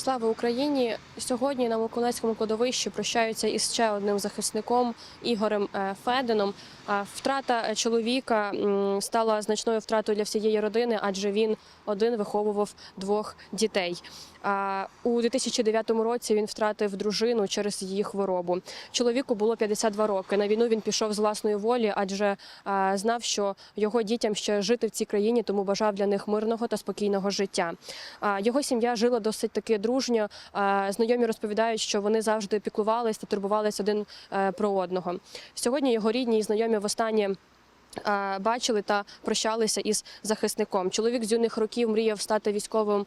Слава Україні! Сьогодні на Миколаївському кладовищі прощаються із ще одним захисником Ігорем е, Федином. А Втрата е, чоловіка стала значною втратою для всієї родини, адже він один виховував двох дітей. У 2009 році він втратив дружину через її хворобу. Чоловіку було 52 роки. На війну він пішов з власної волі, адже е, знав, що його дітям ще жити в цій країні, тому бажав для них мирного та спокійного життя. Його сім'я жила досить таки дружньо. Знайомі розповідають, що вони завжди піклувалися та турбувалися один е, про одного. Сьогодні його рідні і знайомі востаннє. Е, Бачили та прощалися із захисником. Чоловік з юних років мріяв стати військовим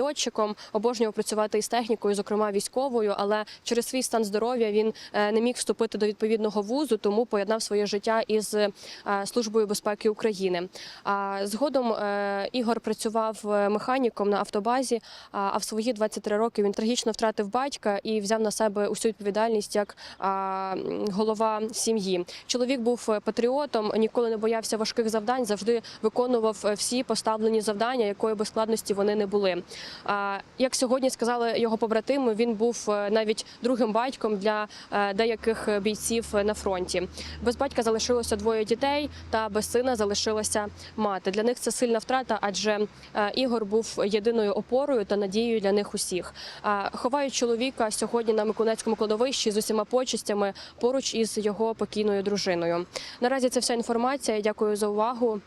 льотчиком, обожнював працювати із технікою, зокрема військовою. Але через свій стан здоров'я він е, не міг вступити до відповідного вузу, тому поєднав своє життя із е, службою безпеки України. А згодом е, Ігор працював е, механіком на автобазі. А в свої 23 роки він трагічно втратив батька і взяв на себе усю відповідальність як голова сім'ї. Чоловік був е, патріотом, ніколи не боявся важких завдань, завжди виконував е, всі поставлені завдання, якої би складності вони не були. Як сьогодні сказали його побратими, він був е, навіть другим батьком для е, деяких бійців на фронті. Без батька залишилося двоє дітей, та без сина залишилася мати. Для них це сильна втрата, адже Ігор був єдиною опорою та надією для них усіх. Ховають чоловіка сьогодні на Миколаївському кладовищі з усіма почестями поруч із його покійною дружиною. Наразі це вся інформація. Дякую за увагу.